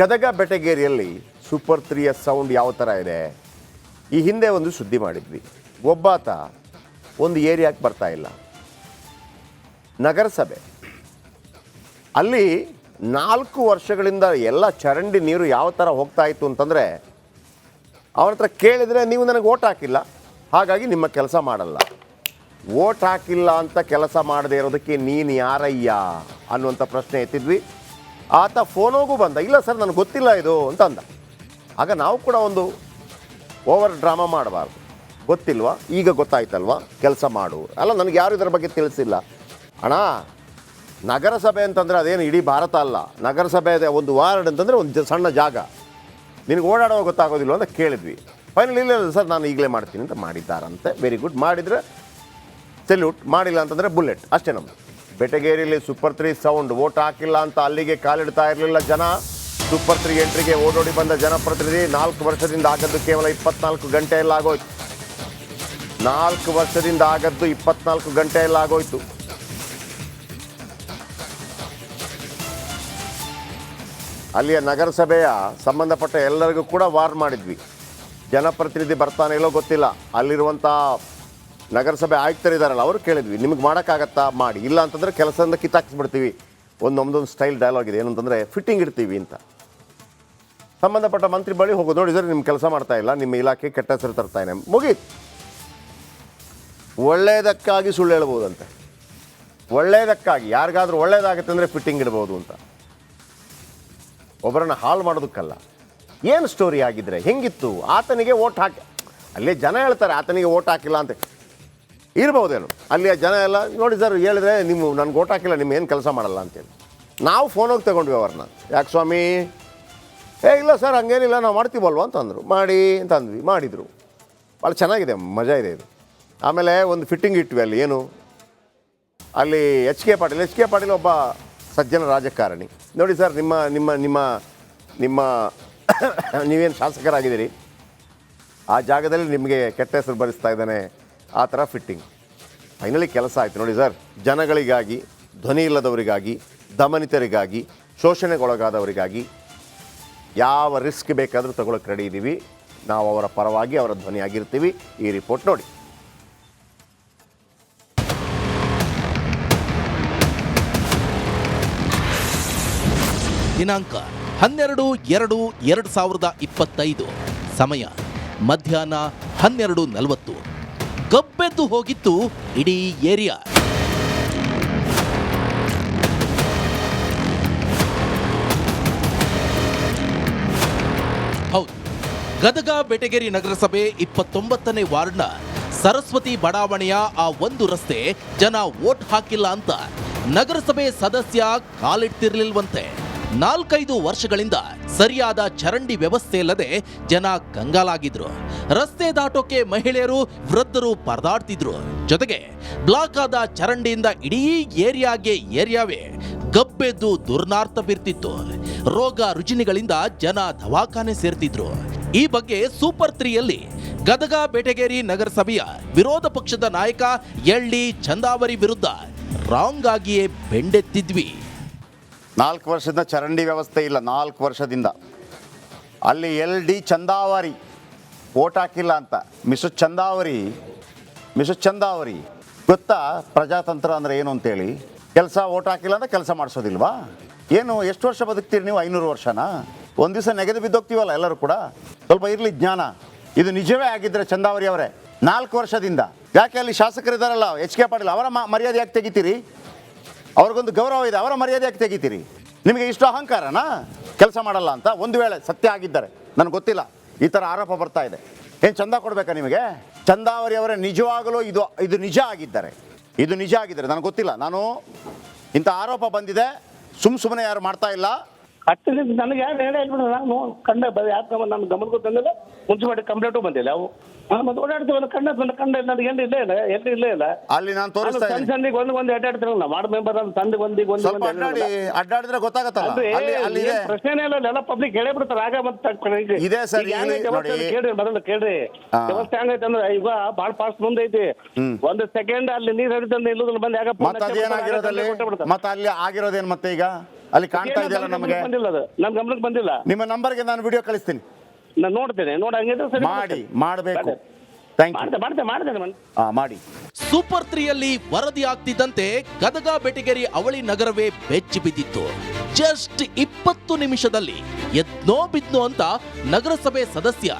ಗದಗ ಬೆಟಗೇರಿಯಲ್ಲಿ ಸೂಪರ್ ತ್ರೀಯ ಸೌಂಡ್ ಯಾವ ಥರ ಇದೆ? ಈ ಹಿಂದೆ ಒಂದು ಸುದ್ದಿ ಮಾಡಿದ್ವಿ. ಒಬ್ಬಾತ ಒಂದು ಏರಿಯಾಕ್ಕೆ ಬರ್ತಾ ಇಲ್ಲ. ನಗರಸಭೆ. ಅಲ್ಲಿ ನಾಲ್ಕು ವರ್ಷಗಳಿಂದ ಎಲ್ಲ ಚರಂಡಿ ನೀರು ಯಾವ ಥರ ಹೋಗ್ತಾ ಇತ್ತು ಅಂತಂದರೆ, ಅವ್ರ ಹತ್ರ ಕೇಳಿದರೆ ನೀವು ನನಗೆ ಓಟ್ ಹಾಕಿಲ್ಲ. ಹಾಗಾಗಿ ನಿಮ್ಮ ಕೆಲಸ ಮಾಡಲ್ಲ. ಓಟ್ ಹಾಕಿಲ್ಲ ಅಂತ ಕೆಲಸ ಮಾಡದೇ ಇರೋದಕ್ಕೆ ನೀನು ಯಾರಯ್ಯ ಅನ್ನುವಂಥ ಪ್ರಶ್ನೆ ಎತ್ತಿದ್ವಿ. ಆತ ಫೋನೋಗೂ ಬಂದ. ಇಲ್ಲ ಸರ್, ನನಗೆ ಗೊತ್ತಿಲ್ಲ ಇದು ಅಂತ ಅಂದ. ಆಗ ನಾವು ಕೂಡ ಒಂದು ಓವರ್ ಡ್ರಾಮಾ ಮಾಡಬಾರ್ದು. ಗೊತ್ತಿಲ್ವಾ? ಈಗ ಗೊತ್ತಾಯ್ತಲ್ವಾ? ಕೆಲಸ ಮಾಡು. ಅಲ್ಲ, ನನಗೆ ಯಾರು ಇದರ ಬಗ್ಗೆ ತಿಳಿಸಿಲ್ಲ. ಅಣ್ಣ, ನಗರಸಭೆ ಅಂತಂದರೆ ಅದೇನು ಇಡೀ ಭಾರತ ಅಲ್ಲ. ನಗರಸಭೆ ಒಂದು ವಾರ್ಡ್ ಅಂತಂದರೆ ಒಂದು ಸಣ್ಣ ಜಾಗ. ನಿನಗೆ ಓಡಾಡೋ ಗೊತ್ತಾಗೋದಿಲ್ಲ ಅಂತ ಕೇಳಿದ್ವಿ. ಫೈನಲ್ ಇಲ್ಲ ಇಲ್ಲ ಸರ್, ನಾನು ಈಗಲೇ ಮಾಡ್ತೀನಿ ಅಂತ ಮಾಡಿದ್ದಾರಂತೆ. ವೆರಿ ಗುಡ್ ಮಾಡಿದರೆ ಸೆಲ್ಯೂಟ್ ಮಾಡಿಲ್ಲ ಅಂತಂದರೆ ಬುಲೆಟ್ ಅಷ್ಟೇ ನಮ್ಮದು ಬೆಟಗೇರಿಯಲ್ಲಿ ಸೂಪರ್ ತ್ರೀ ಸೌಂಡ್ ಓಟ್ ಹಾಕಿಲ್ಲ ಅಂತ ಅಲ್ಲಿಗೆ ಕಾಲಿಡ್ತಾ ಇರಲಿಲ್ಲ ಜನ. ಸೂಪರ್ ತ್ರೀ ಎಂಟ್ರಿಗೆ ಓಡೋಡಿ ಬಂದ ಜನಪ್ರತಿನಿಧಿ ನಾಲ್ಕು ವರ್ಷದಿಂದ ಆಗದ್ದು ಕೇವಲ ಇಪ್ಪತ್ನಾಲ್ಕು ಗಂಟೆಯಲ್ಲಾಗೋಯ್ತು. ನಾಲ್ಕು ವರ್ಷದಿಂದ ಆಗದ್ದು ಇಪ್ಪತ್ನಾಲ್ಕು ಗಂಟೆಯಲ್ಲಾಗೋಯ್ತು. ಅಲ್ಲಿಯ ನಗರಸಭೆಯ ಸಂಬಂಧಪಟ್ಟ ಎಲ್ಲರಿಗೂ ಕೂಡ ವಾರ್ ಮಾಡಿದ್ವಿ. ಜನಪ್ರತಿನಿಧಿ ಬರ್ತಾನೆ ಇಲ್ಲೋ ಗೊತ್ತಿಲ್ಲ. ಅಲ್ಲಿರುವಂಥ ನಗರಸಭೆ ಆಯುಕ್ತರಿದ್ದಾರಲ್ಲ ಅವರು ಕೇಳಿದ್ವಿ, ನಿಮಗೆ ಮಾಡೋಕ್ಕಾಗತ್ತಾ? ಮಾಡಿ. ಇಲ್ಲ ಅಂತಂದರೆ ಕೆಲಸದಿಂದ ಕಿತ್ತಾಕ್ಸ್ಬಿಡ್ತೀವಿ. ಒಂದು ನಮ್ಮದೊಂದು ಸ್ಟೈಲ್ ಡೈಲಾಗ್ ಇದೆ. ಏನಂತಂದರೆ ಫಿಟ್ಟಿಂಗ್ ಇಡ್ತೀವಿ ಅಂತ. ಸಂಬಂಧಪಟ್ಟ ಮಂತ್ರಿ ಬಳಿ ಹೋಗೋದು ನೋಡಿ ಸರ್ ನಿಮ್ಮ ಕೆಲಸ ಮಾಡ್ತಾ ಇಲ್ಲ. ನಿಮ್ಮ ಇಲಾಖೆ ಕೆಟ್ಟ ಹೆಸರು ತರ್ತಾ ಇದೆ. ಮುಗೀತು. ಒಳ್ಳೆಯದಕ್ಕಾಗಿ ಸುಳ್ಳು ಹೇಳ್ಬೋದಂತೆ ಒಳ್ಳೆಯದಕ್ಕಾಗಿ ಯಾರಿಗಾದ್ರೂ ಒಳ್ಳೆಯದಾಗುತ್ತೆ ಅಂದರೆ ಫಿಟ್ಟಿಂಗ್ ಇಡ್ಬೋದು ಅಂತ. ಒಬ್ಬರನ್ನ ಹಾಳು ಮಾಡೋದಕ್ಕಲ್ಲ. ಏನು ಸ್ಟೋರಿ ಆಗಿದ್ರೆ? ಹೆಂಗಿತ್ತು? ಆತನಿಗೆ ಓಟ್ ಹಾಕಿ, ಅಲ್ಲೇ ಜನ ಹೇಳ್ತಾರೆ, ಆತನಿಗೆ ಓಟ್ ಹಾಕಿಲ್ಲ ಅಂತ. ಇರ್ಬೋದೇನು ಅಲ್ಲಿಯ ಜನ ಎಲ್ಲ, ನೋಡಿ ಸರ್, ಹೇಳಿದ್ರೆ ನಿಮ್ಮ, ನನಗೆ ಓಟ್ ಹಾಕಿಲ್ಲ ನಿಮ್ಮ ಏನು ಕೆಲಸ ಮಾಡಲ್ಲ ಅಂತೇಳಿ. ನಾವು ಫೋನಿಗೆ ತಗೊಂಡ್ವಿ ಅವ್ರನ್ನ. ಯಾಕೆ ಸ್ವಾಮಿ? ಏ, ಇಲ್ಲ ಸರ್, ಹಂಗೇನಿಲ್ಲ, ನಾವು ಮಾಡ್ತೀವಲ್ವ? ಅಂತಂದರು. ಮಾಡಿ ಅಂತ ಅಂದ್ವಿ ಮಾಡಿದರು. ಭಾಳ ಚೆನ್ನಾಗಿದೆ, ಮಜಾ ಇದೆ ಇದು. ಆಮೇಲೆ ಒಂದು ಫಿಟ್ಟಿಂಗ್ ಇಟ್ವಿ ಅಲ್ಲಿ, ಏನು? ಅಲ್ಲಿ H K Patil. H K Patil ಒಬ್ಬ ಸಜ್ಜನ ರಾಜಕಾರಣಿ. ನೋಡಿ ಸರ್, ನಿಮ್ಮ ನಿಮ್ಮ ನಿಮ್ಮ ನಿಮ್ಮ ನೀವೇನು ಶಾಸಕರಾಗಿದ್ದೀರಿ? ಆ ಜಾಗದಲ್ಲಿ ನಿಮಗೆ ಕೆಟ್ಟ ಹೆಸರು ಬರಿಸ್ತಾ ಇದ್ದಾನೆ. ಆ ಥರ ಫಿಟ್ಟಿಂಗ್ ಫೈನಲಿ ಕೆಲಸ ಆಯಿತು. ನೋಡಿ ಸರ್, ಜನಗಳಿಗಾಗಿ, ಧ್ವನಿ ಇಲ್ಲದವರಿಗಾಗಿ, ದಮನಿತರಿಗಾಗಿ, ಶೋಷಣೆಗೊಳಗಾದವರಿಗಾಗಿ ಯಾವ ರಿಸ್ಕ್ ಬೇಕಾದರೂ ತಗೊಳಕ್ಕೆ ರೆಡಿ ಇದ್ದೀವಿ ನಾವು ಅವರ ಪರವಾಗಿ ಅವರ ಧ್ವನಿಯಾಗಿರ್ತೀವಿ. ಈ ರಿಪೋರ್ಟ್ ನೋಡಿ. ದಿನಾಂಕ ಹನ್ನೆರಡು ಎರಡು ಎರಡು ಸಾವಿರದ ಇಪ್ಪತ್ತೈದು. ಸಮಯ ಮಧ್ಯಾಹ್ನ ಹನ್ನೆರಡು ನಲವತ್ತು. ಗಬ್ಬೆದ್ದು ಹೋಗಿತ್ತು ಇಡೀ ಏರಿಯಾ. ಹೌದು. ಗದಗ ಬೆಟಗೇರಿ ನಗರಸಭೆ ಇಪ್ಪತ್ತೊಂಬತ್ತನೇ ವಾರ್ಡ್ನ ಸರಸ್ವತಿ ಬಡಾವಣೆಯ ಆ ಒಂದು ರಸ್ತೆ ಜನ ವೋಟ್ ಹಾಕಿಲ್ಲ ಅಂತ ನಗರಸಭೆ ಸದಸ್ಯ ಕಾಲಿಡ್ತಿರ್ಲಿಲ್ವಂತೆ. ನಾಲ್ಕೈದು ವರ್ಷಗಳಿಂದ ಸರಿಯಾದ ಚರಂಡಿ ವ್ಯವಸ್ಥೆ ಇಲ್ಲದೆ ಜನ ಕಂಗಾಲಾಗಿದ್ರು. ರಸ್ತೆ ದಾಟೋಕೆ ಮಹಿಳೆಯರು ವೃದ್ಧರು ಪರದಾಡ್ತಿದ್ರು. ಜೊತೆಗೆ ಬ್ಲಾಕ್ ಆದ ಚರಂಡಿಯಿಂದ ಇಡೀ ಏರಿಯಾಗೆ ಏರಿಯಾವೇ ಗಬ್ಬೆದ್ದು ದುರ್ನಾರ್ಥ ಬೀರ್ತಿತ್ತು. ರೋಗ ರುಜಿನಿಗಳಿಂದ ಜನ ದವಾಖಾನೆ ಸೇರ್ತಿದ್ರು. ಈ ಬಗ್ಗೆ ಸೂಪರ್ ತ್ರೀಯಲ್ಲಿ ಗದಗ ಬೇಟಗೇರಿ ನಗರಸಭೆಯ ವಿರೋಧ ಪಕ್ಷದ ನಾಯಕ ಎಳ್ಳಿ ಚಂದಾವರಿ ವಿರುದ್ಧ ರಾಂಗ್ ಆಗಿಯೇ ಬೆಂಡೆತ್ತಿದ್ವಿ. ನಾಲ್ಕು ವರ್ಷದಿಂದ ಚರಂಡಿ ವ್ಯವಸ್ಥೆ ಇಲ್ಲ, ನಾಲ್ಕು ವರ್ಷದಿಂದ. ಅಲ್ಲಿ ಎಲ್ ಡಿ ಚಂದಾವರಿ ಓಟ್ ಹಾಕಿಲ್ಲ ಅಂತ. Mrs Chandavari Mrs Chandavari. ಗೊತ್ತಾ ಪ್ರಜಾತಂತ್ರ ಅಂದರೆ ಏನು ಅಂತೇಳಿ? ಕೆಲಸ ಓಟ್ ಹಾಕಿಲ್ಲ ಅಂದರೆ ಕೆಲಸ ಮಾಡಿಸೋದಿಲ್ವಾ? ಏನು, ಎಷ್ಟು ವರ್ಷ ಬದುಕ್ತೀರಿ ನೀವು? ಐನೂರು ವರ್ಷನಾ? ಒಂದು ದಿವಸ ನೆಗೆದು ಬಿದ್ದೋಗ್ತೀವಲ್ಲ ಎಲ್ಲರೂ ಕೂಡ? ಸ್ವಲ್ಪ ಇರಲಿ ಜ್ಞಾನ. ಇದು ನಿಜವೇ ಆಗಿದ್ದರೆ ಚಂದಾವರಿ ಅವರೇ. ನಾಲ್ಕು ವರ್ಷದಿಂದ. ಯಾಕೆ ಅಲ್ಲಿ ಶಾಸಕರಿದ್ದಾರಲ್ಲ ಎಚ್ ಕೆ ಪಾಟೀಲ್ ಅವರ ಮರ್ಯಾದೆ ಯಾಕೆ ತೆಗಿತೀರಿ? ಅವ್ರಿಗೊಂದು ಗೌರವ ಇದೆ, ಅವರ ಮರ್ಯಾದೆ ಯಾಕೆ ತೆಗಿತೀರಿ? ನಿಮಗೆ ಇಷ್ಟು ಅಹಂಕಾರನಾ? ಕೆಲಸ ಮಾಡಲ್ಲ ಅಂತ ಒಂದು ವೇಳೆ ಸತ್ಯ ಆಗಿದ್ದಾರೆ, ನನಗೆ ಗೊತ್ತಿಲ್ಲ, ಈ ಥರ ಆರೋಪ ಬರ್ತಾ ಇದೆ. ಏನು ಚಂದ ಕೊಡಬೇಕಾ ನಿಮಗೆ? ಚಂದಾವರಿ ಅವರೇ ನಿಜವಾಗಲೂ ಇದು ಇದು ನಿಜ ಆಗಿದ್ದಾರೆ. ಇದು ನಿಜ ಆಗಿದ್ದಾರೆ, ನನಗೆ ಗೊತ್ತಿಲ್ಲ. ನಾನು ಇಂಥ ಆರೋಪ ಬಂದಿದೆ ಸುಮ್ಮ ಸುಮ್ಮನೆ ಯಾರು ಮಾಡ್ತಾ ಇಲ್ಲ. ಆಕ್ಚುಲಿ ನನಗೆ ಯಾರು ಹೇಳಿ ಇಲ್ಬಿಡು ನಾನು ಕಂಡ ಯಾಕೆ ನನ್ನ ಗಮನಕ್ಕೂ ತಂದಿಲ್ಲ ಮಾಡಿ ಕಂಪ್ಲೇಂಟ್ ಬಂದಿಲ್ಲ ಅವು. ಮತ್ತೆ ಓಡಾಡ್ತೀವಲ್ಲ ಕಂಡ ಬಂದ ಕಂಡ ನನಗೆ ಎಲ್ಲಿ ಇಲ್ಲೇ ಇಲ್ಲ ಎಲ್ಲಿ ಇಲ್ಲೇ ಇಲ್ಲ. ಅಲ್ಲಿ ನಾನು ತೋರಿಸ್ತಾ ಸಣ್ಣ ಸಂದಿಗೆ ಒಂದು ಒಂದು ಅಡ್ಡಾಡ್ತಿರಲ್ಲ ವಾರ್ಡ್ ಮೆಂಬರ್ ಅಂತ ಸಂದಿಗೆ ಒಂದಿಗೆ ಒಂದು ಸ್ವಲ್ಪ ಅಡ್ಡಾಡಿ ಅಡ್ಡಾಡಿದ್ರೆ ಗೊತ್ತಾಗತ್ತಲ್ಲ? ಅಲ್ಲಿ ಅಲ್ಲಿ ಇದೆ. ಪ್ರಶ್ನೆನೇ ಇಲ್ಲ ಎಲ್ಲ ಪಬ್ಲಿಕ್ ಹೇಳೇ ಬಿಡ್ತಾರೆ ಆಗ ಮತ್ತೆ ಇದೆ ಸರ್. ಕೇಳ್ರಿ ಮೊದಲು ಕೇಳ್ರಿ. ವ್ಯವಸ್ಥೆ ಹೆಂಗೈತೆ ಅಂದ್ರೆ ಈಗ ಬಾಳ ಫಾಸ್ಟ್ ಮುಂದೈತಿ. ಒಂದು ಸೆಕೆಂಡ್ ಅಲ್ಲಿ ನೀರು ಹರಿತಂದ್ರೆ ಇಲ್ಲದ್ರ ಬಂದು ಯಾಕಪ್ಪ ಮತ್ತೆ ಅದೇನಾಗಿರೋದಲ್ಲಿ ಮತ್ತೆ ಅಲ್ಲಿ ಆಗಿರೋದೇನು ಮತ್ತೆ ಈಗ? ಅಲ್ಲಿ ಕಾಣ್ತಾ ಇದೆಯಲ್ಲ ನಮಗೆ? ಬಂದಿಲ್ಲ ಅದು. ನನ್ನ ಗಮನಕ್ಕೆ ಬಂದಿಲ್ಲ. ನಿಮ್ಮ ನಂಬರ್ಗೆ ನಾನು ವಿಡಿಯೋ ಕಳಿಸ್ತೀನಿ. ನಾನು ನೋಡ್ತೇನೆ ನೋಡಿ ಹಂಗಿದ್ರೆ ಸರಿ ಮಾಡಿ ಮಾಡಬೇಕು. ಥ್ಯಾಂಕ್ ಯು ಮಾಡ್ತೆ ಮಾಡ್ತೆ ಮಾಡ್ತೇನೆ ಮನ್. ಹಾಂ ಮಾಡಿ. ಸೂಪರ್ ತ್ರೀಯಲ್ಲಿ ವರದಿ ಆಗ್ತಿದ್ದಂತೆ ಗದಗ ಬೆಟಗೇರಿ ಅವಳಿ ನಗರವೇ ಬೆಚ್ಚಿ ಬಿದ್ದಿತ್ತು. ಜಸ್ಟ್ ಇಪ್ಪತ್ತು ನಿಮಿಷದಲ್ಲಿ ಎದ್ನೋ ಬಿದ್ನೋ ಅಂತ ನಗರಸಭೆ ಸದಸ್ಯ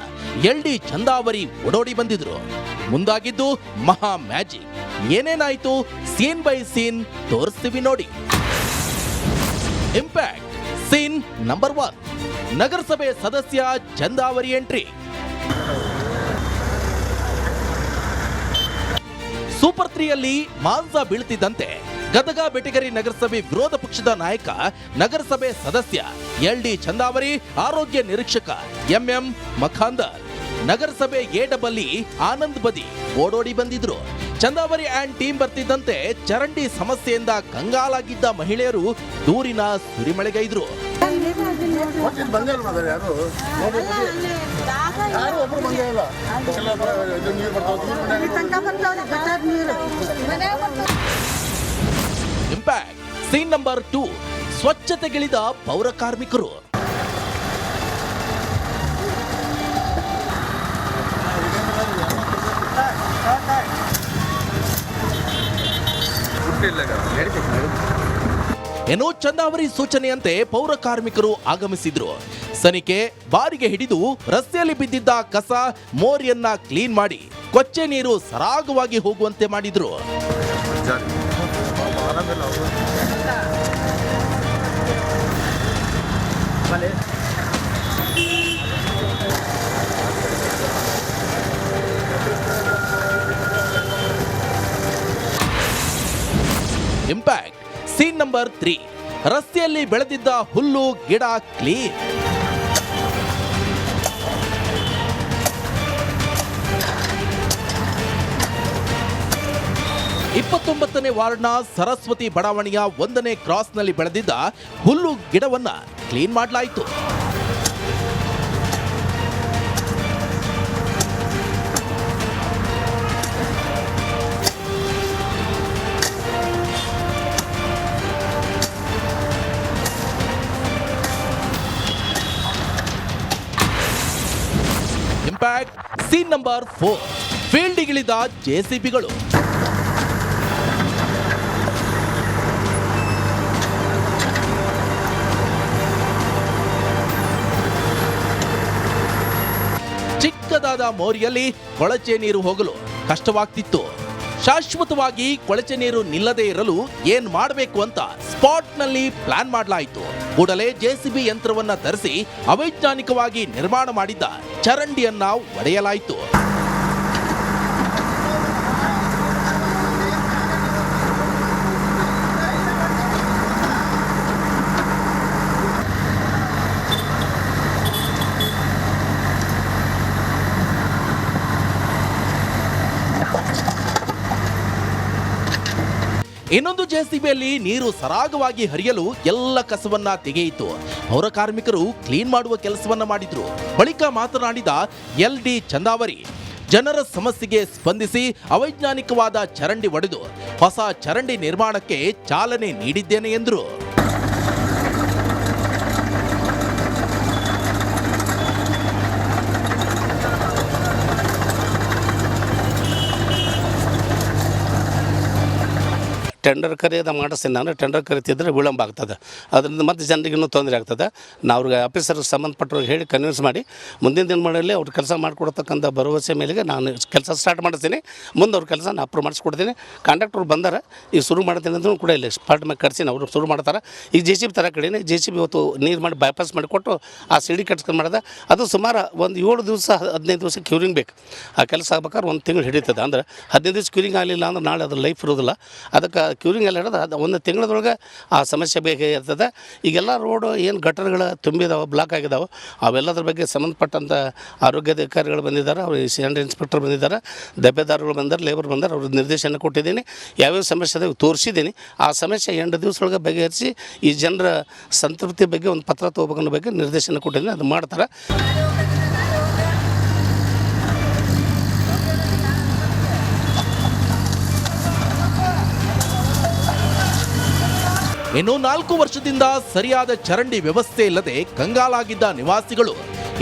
ಎಲ್ ಡಿ ಚಂದಾವರಿ ಓಡೋಡಿ ಬಂದಿದ್ರು. ಮುಂದಾಗಿದ್ದು ಮಹಾ ಮ್ಯಾಜಿಕ್. ಏನೇನಾಯ್ತು? ಸೀನ್ ಬೈ ಸೀನ್ ತೋರಿಸ್ತೀವಿ ನೋಡಿ. ಇಂಪ್ಯಾಕ್ಟ್ ಸೀನ್ ನಂಬರ್ ಒನ್ ನಗರಸಭೆ ಸದಸ್ಯ ಚಂದಾವರಿ ಎಂಟ್ರಿ ಸೂಪರ್ ತ್ರೀಯಲ್ಲಿ ಮಾಂಸ ಬೀಳ್ತಿದ್ದಂತೆ ಗದಗ ಬೆಟಗರಿ ನಗರಸಭೆ ವಿರೋಧ ಪಕ್ಷದ ನಾಯಕ, ನಗರಸಭೆ ಸದಸ್ಯ ಎಲ್ ಡಿ ಚಂದಾವರಿ, ಆರೋಗ್ಯ ನಿರೀಕ್ಷಕ ಎಂಎಂ ಮಖಾಂದರ್. ನಗರಸಭೆ ಎ ಡಬಲ್ಲಿ ಆನಂದ್ ಬದಿ ಓಡೋಡಿ ಬಂದಿದ್ರು. ಚಂದಾವರಿ ಆ್ಯಂಡ್ ಟೀಮ್ ಬರ್ತಿದ್ದಂತೆ ಚರಂಡಿ ಸಮಸ್ಯೆಯಿಂದ ಕಂಗಾಲಾಗಿದ್ದ ಮಹಿಳೆಯರು ದೂರಿನ ಸುರಿಮಳೆಗೈದ್ರು. ಇಂಪ್ಯಾಕ್ಟ್ ಸೀನ್ ನಂಬರ್ ಟೂ ಸ್ವಚ್ಛತೆಗಿಳಿದ ಪೌರ ಕಾರ್ಮಿಕರು. ಏನೋ ಚಂದಾವರಿ ಸೂಚನೆಯಂತೆ ಪೌರ ಕಾರ್ಮಿಕರು ಆಗಮಿಸಿದ್ರು. ಸನಿಕೆ ಬಾರಿಗೆ ಹಿಡಿದು ರಸ್ತೆಯಲ್ಲಿ ಬಿದ್ದಿದ್ದ ಕಸ ಮೋರಿಯನ್ನ ಕ್ಲೀನ್ ಮಾಡಿ ಕೊಚ್ಚೆ ನೀರು ಸರಾಗವಾಗಿ ಹೋಗುವಂತೆ ಮಾಡಿದ್ರು. ಇಂಪ್ಯಾಕ್ಟ್. Scene number three. ರಸ್ತೆಯಲ್ಲಿ ಬೆಳೆದಿದ್ದ ಹುಲ್ಲು, ಗಿಡ ಕ್ಲೀನ್. ಇಪ್ಪತ್ತೊಂಬತ್ತನೇ ವಾರ್ಡ್ನ ಸರಸ್ವತಿ ಬಡಾವಣೆಯ ಒಂದನೇ ಕ್ರಾಸ್ನಲ್ಲಿ ಬೆಳೆದಿದ್ದ ಹುಲ್ಲು, ಗಿಡವನ್ನು ಕ್ಲೀನ್ ಮಾಡಲಾಯಿತು. Number four. ಫೀಲ್ಡಿಗಿಳಿದ ಜೆಸಿಬಿಗಳು. ಚಿಕ್ಕದಾದ ಮೋರಿಯಲ್ಲಿ ಕೊಳಚೆ ನೀರು ಹೋಗಲು ಕಷ್ಟವಾಗ್ತಿತ್ತು. ಶಾಶ್ವತವಾಗಿ ಕೊಳಚೆ ನೀರು ನಿಲ್ಲದೇ ಇರಲು ಏನ್ ಮಾಡಬೇಕು ಅಂತ ಸ್ಪಾಟ್ನಲ್ಲಿ ಪ್ಲಾನ್ ಮಾಡಲಾಯಿತು. ಕೂಡಲೇ ಜೆಸಿಬಿ ಯಂತ್ರವನ್ನ ತರಿಸಿ ಅವೈಜ್ಞಾನಿಕವಾಗಿ ನಿರ್ಮಾಣ ಮಾಡಿದ್ದ ಚರಂಡಿಯನ್ನ ಒಡೆಯಲಾಯಿತು. ಜೆಸಿಬಿಯಲ್ಲಿ ನೀರು ಸರಾಗವಾಗಿ ಹರಿಯಲು ಎಲ್ಲ ಕಸವನ್ನ ತೆಗೆಯಿತು. ಪೌರ ಕಾರ್ಮಿಕರು ಕ್ಲೀನ್ ಮಾಡುವ ಕೆಲಸವನ್ನ ಮಾಡಿದ್ರು. ಬಳಿಕ ಮಾತನಾಡಿದ ಎಲ್ ಡಿ ಚಂದಾವರಿ, ಜನರ ಸಮಸ್ಯೆಗೆ ಸ್ಪಂದಿಸಿ ಅವೈಜ್ಞಾನಿಕವಾದ ಚರಂಡಿ ಒಡೆದು ಹೊಸ ಚರಂಡಿ ನಿರ್ಮಾಣಕ್ಕೆ ಚಾಲನೆ ನೀಡಿದ್ದೇನೆ ಎಂದರು. ಟೆಂಡರ್ ಕರೆಯೋದು ಮಾಡಿಸ್ತೀನಿ ನಾನು ಟೆಂಡರ್ ಕರಿತಿದ್ರೆ ವಿಳಂಬ ಆಗ್ತದೆ. ಅದರಿಂದ ಮತ್ತೆ ಜನರಿಗಿನ್ನೂ ತೊಂದರೆ ಆಗ್ತದೆ. ನಾವು ಅವ್ರಿಗೆ ಆಫೀಸರ್ಗೆ ಸಂಬಂಧಪಟ್ಟವ್ರಿಗೆ ಹೇಳಿ ಕನ್ವಿನ್ಸ್ ಮಾಡಿ, ಮುಂದಿನ ದಿನಗಳಲ್ಲಿ ಅವ್ರ ಕೆಲಸ ಮಾಡಿಕೊಡ್ತಕ್ಕಂಥ ಭರವಸೆ ಮೇಲೆಗೆ ನಾನು ಕೆಲಸ ಸ್ಟಾರ್ಟ್ ಮಾಡಿಸ್ತೀನಿ ಮುಂದೆ ಅವ್ರ ಕೆಲಸ ನಾನು ಅಪ್ರೂವ್ ಮಾಡಿಸ್ಕೊಡ್ತೀನಿ ಕಾಂಟ್ರಾಕ್ಟ್ರು ಬಂದಾರ, ಈಗ ಶುರು ಮಾಡ್ತೀನಿ ಅಂದ್ರೂ ಕೂಡ ಇಲ್ಲಿ, ಸ್ಪಾಟ್ ಮೇಲೆ ಕಟ್ಸಿ ಅವರು ಶುರು ಮಾಡ್ತಾರೆ. ಈ ಜೆ ಸಿ ಬಿ ಥರ ಕಡೆನೇ ಜೆ ಸಿ ಬಿ ಇವತ್ತು ನೀರು ಮಾಡಿ ಬೈಪಾಸ್ ಮಾಡಿಕೊಟ್ಟು ಆ ಸಿಡಿ ಕಟ್ಸ್ಕೊಂಡು ಮಾಡಿದೆ. ಅದು ಸುಮಾರು ಒಂದು ಏಳು ದಿವಸ, ಹದಿನೈದು ದಿವಸ ಕ್ಯೂರಿಂಗ್ ಬೇಕು. ಆ ಕೆಲಸ ಆಗ್ಬೇಕಾದ್ರೆ ಒಂದು ತಿಂಗಳು ಹಿಡಿತದೆ. ಅಂದ್ರೆ ಹದಿನೈದು ದಿವಸ ಕ್ಯೂರಿಂಗ್ ಆಗಲಿಲ್ಲ ಅಂದ್ರೆ ನಾಳೆ ಅದ್ರ ಲೈಫ್ ಇರೋದಿಲ್ಲ. ಅದಕ್ಕೆ ಕ್ಯೂರಿಂಗ್ ಎಲ್ಲ ಹಿಡಿದು ಅದು ಒಂದು ತಿಂಗಳದೊಳಗೆ ಆ ಸಮಸ್ಯೆ ಬೇಕೇ ಇರ್ತದೆ. ಈಗೆಲ್ಲ ರೋಡು ಏನು ಗಟರ್ಗಳು ತುಂಬಿದಾವೆ ಬ್ಲಾಕ್ ಆಗಿದಾವೆ, ಅವೆಲ್ಲದ್ರ ಬಗ್ಗೆ ಸಂಬಂಧಪಟ್ಟಂಥ ಆರೋಗ್ಯ ಅಧಿಕಾರಿಗಳು ಬಂದಿದ್ದಾರೆ, ಅವರು ಸ್ಯಾಂಡ್ ಇನ್ಸ್ಪೆಕ್ಟರ್ ಬಂದಿದ್ದಾರೆ ದಬ್ಬೆದಾರಗಳು ಬಂದರು ಲೇಬರ್ ಬಂದರು, ಅವ್ರ ನಿರ್ದೇಶನ ಕೊಟ್ಟಿದ್ದೀನಿ, ಯಾವ್ಯಾವ ಸಮಸ್ಯೆ ಅದಾವೆ ತೋರಿಸಿದ್ದೀನಿ. ಆ ಸಮಸ್ಯೆ ಎಂಟು ದಿವಸದೊಳಗೆ ಬಗೆಹರಿಸಿ ಈ ಜನರ ಸಂತೃಪ್ತಿ ಬಗ್ಗೆ ಒಂದು ಪತ್ರ ತೊಗೋಬೇಕನ್ನೋ ಬಗ್ಗೆ ನಿರ್ದೇಶನ ಕೊಟ್ಟಿದ್ದೀನಿ, ಅದು ಮಾಡ್ತಾರೆ. ಇನ್ನು ನಾಲ್ಕು ವರ್ಷದಿಂದ ಸರಿಯಾದ ಚರಂಡಿ ವ್ಯವಸ್ಥೆ ಇಲ್ಲದೆ ಕಂಗಾಲಾಗಿದ್ದ ನಿವಾಸಿಗಳು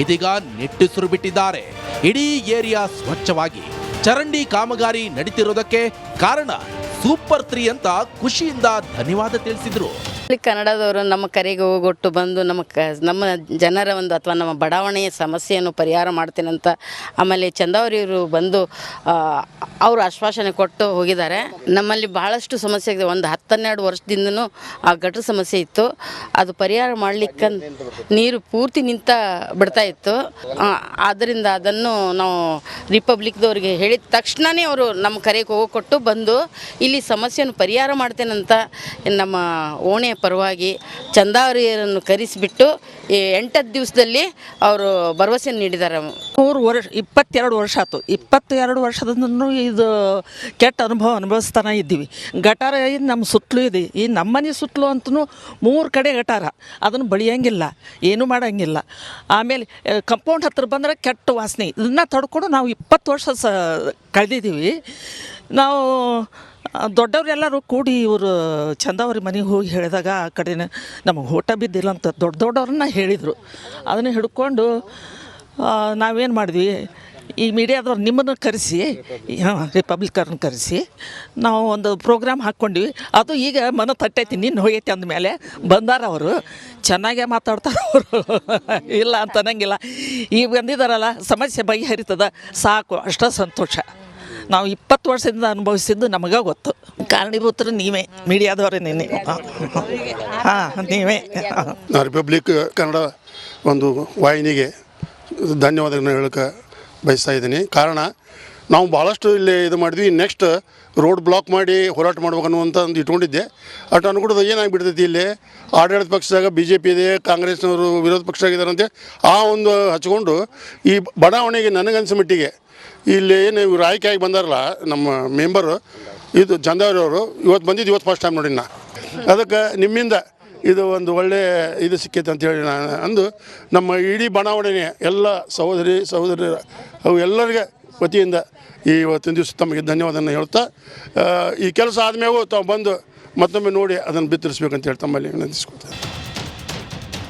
ಇದೀಗ ನಿಟ್ಟುಸಿರು ಬಿಟ್ಟಿದ್ದಾರೆ ಇಡೀ ಏರಿಯಾ ಸ್ವಚ್ಛವಾಗಿ ಚರಂಡಿ ಕಾಮಗಾರಿ ನಡೀತಿರೋದಕ್ಕೆ ಕಾರಣ ಸೂಪರ್ ತ್ರೀ ಅಂತ ಖುಷಿಯಿಂದ ಧನ್ಯವಾದ ತಿಳಿಸಿದ್ರು. ಕನ್ನಡದವರು ನಮ್ಮ ಕರೆಗೆ ಹೋಗೊಟ್ಟು ಬಂದು ನಮ್ಮ ನಮ್ಮ ಜನರ ಒಂದು ಅಥವಾ ನಮ್ಮ ಬಡಾವಣೆಯ ಸಮಸ್ಯೆಯನ್ನು ಪರಿಹಾರ ಮಾಡ್ತೀನಂತ ಆಮೇಲೆ ಚಂದಾವರಿಯವರು ಬಂದು ಅವರು ಆಶ್ವಾಸನೆ ಕೊಟ್ಟು ಹೋಗಿದ್ದಾರೆ. ನಮ್ಮಲ್ಲಿ ಭಾಳಷ್ಟು ಸಮಸ್ಯೆ ಇದೆ ಒಂದು ಹತ್ತನ್ನೆರಡು ವರ್ಷದಿಂದನೂ ಆ ಗಟ್ರ ಸಮಸ್ಯೆ ಇತ್ತು. ಅದು ಪರಿಹಾರ ಮಾಡಲಿಕ್ಕೆ ನೀರು ಪೂರ್ತಿ ನಿಂತ ಬಿಡ್ತಾ ಇತ್ತು. ಆದ್ದರಿಂದ ಅದನ್ನು ನಾವು ರಿಪಬ್ಲಿಕ್ದವ್ರಿಗೆ ಹೇಳಿದ ತಕ್ಷಣವೇ ಅವರು ನಮ್ಮ ಕರೆಗೆ ಹೋಗೊಟ್ಟು ಬಂದು ಇಲ್ಲಿ ಸಮಸ್ಯೆಯನ್ನು ಪರಿಹಾರ ಮಾಡ್ತೇನಂತ ನಮ್ಮ ಓಣೆಯ ಪರವಾಗಿ ಚಂದಾವರಿಯರನ್ನು ಕರೆಸಿಬಿಟ್ಟು ಈ ಎಂಟತ್ತು ದಿವಸದಲ್ಲಿ ಅವರು ಭರವಸೆ ನೀಡಿದ್ದಾರೆ. ಮೂರು ವರ್ಷ, ಇಪ್ಪತ್ತೆರಡು ವರ್ಷ ಆಯ್ತು. ಇಪ್ಪತ್ತೆರಡು ವರ್ಷದಿಂದ ಇದು ಕೆಟ್ಟ ಅನುಭವ ಅನುಭವಿಸ್ತಾನೆ ಇದ್ದೀವಿ. ಗಟಾರ ಇದು ನಮ್ಮ ಸುತ್ತಲೂ ಇದೆ. ಈ ನಮ್ಮನೆ ಸುತ್ತಲೂ ಅಂತೂ ಮೂರು ಕಡೆ ಗಟಾರ. ಅದನ್ನು ಬಳಿಯಂಗಿಲ್ಲ, ಏನೂ ಮಾಡೋಂಗಿಲ್ಲ. ಆಮೇಲೆ ಕಂಪೌಂಡ್ ಹತ್ತಿರ ಬಂದರೆ ಕೆಟ್ಟ ವಾಸನೆ. ಇದನ್ನು ತಡ್ಕೊಂಡು ನಾವು ಇಪ್ಪತ್ತು ವರ್ಷ ಸ, ಕಳೆದಿದ್ದೀವಿ. ನಾವು ದೊಡ್ಡವರೆಲ್ಲರೂ ಕೂಡಿ ಇವರು ಚಂದಾವರಿ ಮನೆಗೆ ಹೋಗಿ ಹೇಳಿದಾಗ ಆ ಕಡೆನೇ ನಮಗೆ ಊಟ ಬಿದ್ದಿಲ್ಲ ಅಂತ ದೊಡ್ಡ ದೊಡ್ಡವ್ರನ್ನ ಹೇಳಿದರು. ಅದನ್ನು ಹಿಡ್ಕೊಂಡು ನಾವೇನು ಮಾಡಿದ್ವಿ, ಈ ಮೀಡಿಯಾದವ್ರು ನಿಮ್ಮನ್ನು ಕರೆಸಿ ಹಾಂ ರಿಪಬ್ಲಿಕರ್ನ ಕರೆಸಿ, ನಾವು ಒಂದು ಪ್ರೋಗ್ರಾಮ್ ಹಾಕ್ಕೊಂಡ್ವಿ. ಅದು ಈಗ ಮನ ತಟ್ಟೈತಿ ನಿನ್ನ ಹೋಗೈತಿ ಅಂದಮೇಲೆ ಬಂದಾರ ಅವರು. ಚೆನ್ನಾಗೇ ಮಾತಾಡ್ತಾರೆ ಅವರು. ಇಲ್ಲ ಅಂತ ಅನ್ನಂಗಿಲ್ಲ. ಈಗ ಬಂದಿದ್ದಾರಲ್ಲ ಸಮಸ್ಯೆ ಬಗೆಹರಿತದ ಸಾಕು, ಅಷ್ಟ ಸಂತೋಷ. ನಾವು ಇಪ್ಪತ್ತು ವರ್ಷದಿಂದ ಅನುಭವಿಸಿದ್ದು ನಮಗೆ ಗೊತ್ತು. ಕಾರಣೀಭೂತರು ನೀವೇ, ಮೀಡಿಯಾದವರೇ ನೀನೆ ಹಾಂ ನೀವೇ. ರಿಪಬ್ಲಿಕ್ ಕನ್ನಡ ಒಂದು ವಾಹಿನಿಗೆ ಧನ್ಯವಾದಗಳನ್ನ ಹೇಳಕ್ಕೆ ಬಯಸ್ತಾ ಇದ್ದೀನಿ. ಕಾರಣ, ನಾವು ಭಾಳಷ್ಟು ಇಲ್ಲಿ ಇದು ಮಾಡಿದ್ವಿ. ನೆಕ್ಸ್ಟ್ ರೋಡ್ ಬ್ಲಾಕ್ ಮಾಡಿ ಹೋರಾಟ ಮಾಡ್ಬೇಕು ಅನ್ನುವಂಥ ಒಂದು ಇಟ್ಕೊಂಡಿದ್ದೆ. ಅಟ್ ಅನ್ಕೊಡೋದು ಏನಾಗ್ಬಿಡ್ತೈತಿ ಇಲ್ಲಿ? ಆಡಳಿತ ಪಕ್ಷದಾಗ ಬಿ ಜೆ ಪಿ ಇದೆ, ಕಾಂಗ್ರೆಸ್ನವರು ವಿರೋಧ ಪಕ್ಷ ಆಗಿದ್ದಾರಂತೆ ಆ ಒಂದು ಹಚ್ಕೊಂಡು ಈ ಬಡಾವಣೆಗೆ ನನಗನ್ಸ ಮಟ್ಟಿಗೆ ಇಲ್ಲಿ ಏನು ಇವ್ರು ಆಯ್ಕೆಯಾಗಿ ಬಂದಾರಲ್ಲ, ನಮ್ಮ ಮೆಂಬರು ಇದು ಚಂದಾವರಿಯವರು ಇವತ್ತು ಬಂದಿದ್ದು ಇವತ್ತು ಫಸ್ಟ್ ಟೈಮ್ ನೋಡಿ ನಾ ಅದಕ್ಕೆ ನಿಮ್ಮಿಂದ ಇದು ಒಂದು ಒಳ್ಳೆ ಇದು ಸಿಕ್ಕೈತೆ ಅಂತೇಳಿ ನಾನು ಅಂದು, ನಮ್ಮ ಇಡೀ ಬಣಾವಣೆ ಎಲ್ಲ ಸಹೋದರಿ ಸಹೋದರಿಯರ ಅವು ಎಲ್ಲರಿಗೆ ವತಿಯಿಂದ ಈ ಇವತ್ತಿನ ದಿವಸ ತಮಗೆ ಧನ್ಯವಾದನ ಹೇಳ್ತಾ ಈ ಕೆಲಸ ಆದಮೇಲೆ ತಾವು ಬಂದು ಮತ್ತೊಮ್ಮೆ ನೋಡಿ ಅದನ್ನು ಬಿತ್ತರಿಸ್ಬೇಕಂತ ಹೇಳಿ ತಮ್ಮಲ್ಲಿ ವಿನಂತಿಸ್ಕೊಳ್ತೇನೆ.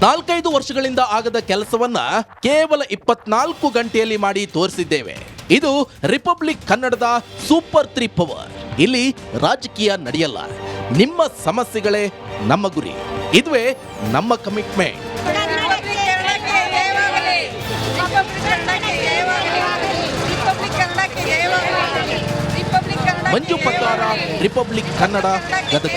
ನಾಲ್ಕೈದು ವರ್ಷಗಳಿಂದ ಆಗದ ಕೆಲಸವನ್ನ ಕೇವಲ ಇಪ್ಪತ್ನಾಲ್ಕು ಗಂಟೆಯಲ್ಲಿ ಮಾಡಿ ತೋರಿಸಿದ್ದೇವೆ. ಇದು ರಿಪಬ್ಲಿಕ್ ಕನ್ನಡದ ಸೂಪರ್ ತ್ರೀ ಪವರ್. ಇಲ್ಲಿ ರಾಜಕೀಯ ನಡೆಯಲ್ಲ. ನಿಮ್ಮ ಸಮಸ್ಯೆಗಳೇ ನಮ್ಮ ಗುರಿ. ಇದುವೇ ನಮ್ಮ ಕಮಿಟ್ಮೆಂಟ್ ಮಂಜು ಪತ್ತಾರ, ರಿಪಬ್ಲಿಕ್ ಕನ್ನಡ ಗದಗ.